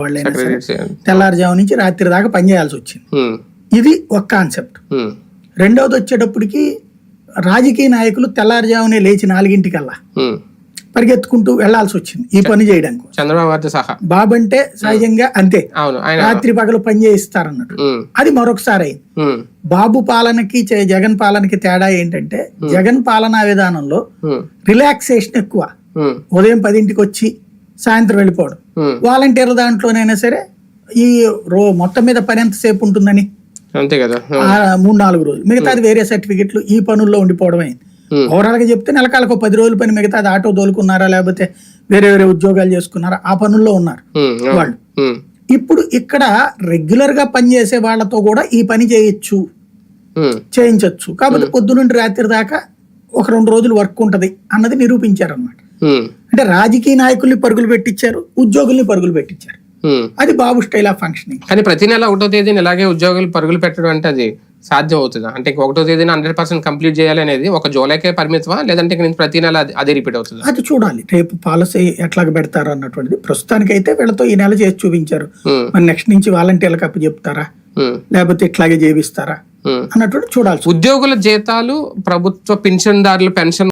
వాళ్ళైనా సరే తెల్లారుజాము నుంచి రాత్రి దాకా పనిచేయాల్సి వచ్చింది. ఇది ఒక కాన్సెప్ట్. రెండవది వచ్చేటప్పటికి రాజకీయ నాయకులు తెల్లారుజామునే లేచి నాలుగింటికల్లా. పరిగెత్తుకుంటూ వెళ్ళాల్సి వచ్చింది ఈ పని చేయడానికి. చంద్రబాబు సహా. బాబు అంటే సహజంగా అంతే. రాత్రి పగలు పని చేయిస్తారన్నట్టు. అది మరొకసారి అయింది. బాబు పాలనకి జగన్ పాలనకి తేడా ఏంటంటే జగన్ పాలనా విధానంలో రిలాక్సేషన్ ఎక్కువ. ఉదయం పదింటికి వచ్చి సాయంత్రం వెళ్ళిపోవడం. వాలంటీర్ల దాంట్లోనైనా సరే ఈ రో మొత్తం మీద పని ఎంతసేపు ఉంటుందని? అంతే కదా. మూడు నాలుగు రోజులు. మిగతాది వేరే సర్టిఫికెట్లు ఈ పనుల్లో ఉండిపోవడం అయింది ఓవరాల్గా చెప్తే నెలకాలకు పది రోజుల పని మిగతాది ఆటో దోలుకున్నారా లేకపోతే వేరే వేరే ఉద్యోగాలు చేసుకున్నారా? ఆ పనుల్లో ఉన్నారు. వాళ్ళు. ఇప్పుడు ఇక్కడ రెగ్యులర్గా పనిచేసే వాళ్ళతో కూడా ఈ పని చేయొచ్చు. చేయించవచ్చు కాకపోతే పొద్దు నుండి రాత్రి దాకా ఒక రెండు రోజులు వర్క్ ఉంటది అన్నది నిరూపించారు అనమాట ఉమ్, అంటే రాజకీయ నాయకుల్ని పరుగులు పెట్టించారు ఉద్యోగుల్ని పరుగులు పెట్టించారు. అది బాబు స్టైల్ ఆఫ్ ఫంక్షనింగ్ కానీ ప్రతి నెల ఒకటో తేదీని ఇలాగే ఉద్యోగులు పరుగులు పెట్టడం అంటే అది సాధ్యం అవుతుందా అంటే ఒకటో తేదీని హండ్రెడ్ పర్సెంట్ కంప్లీట్ చేయాలి అనేది ఒక జూలైకే పరిమితమా? లేదంటే ఇంక ప్రతి నెల అది- రిపీట్ అవుతుందా అది చూడాలి. రేపు పాలసీ ఎట్లాగ పెడతారు అన్నటువంటిది. ప్రస్తుతానికైతే వీళ్ళతో ఈ నెల చేసి చూపించారు. మరి నెక్స్ట్ నుంచి వాలంటీర్లకు అప్పు చెప్తారా? లేకపోతే ఇట్లాగే చేపిస్తారా? చూడాల్సి ఉంది. ఉద్యోగుల జీతాలు ప్రభుత్వ పింఛన్దారుల పెన్షన్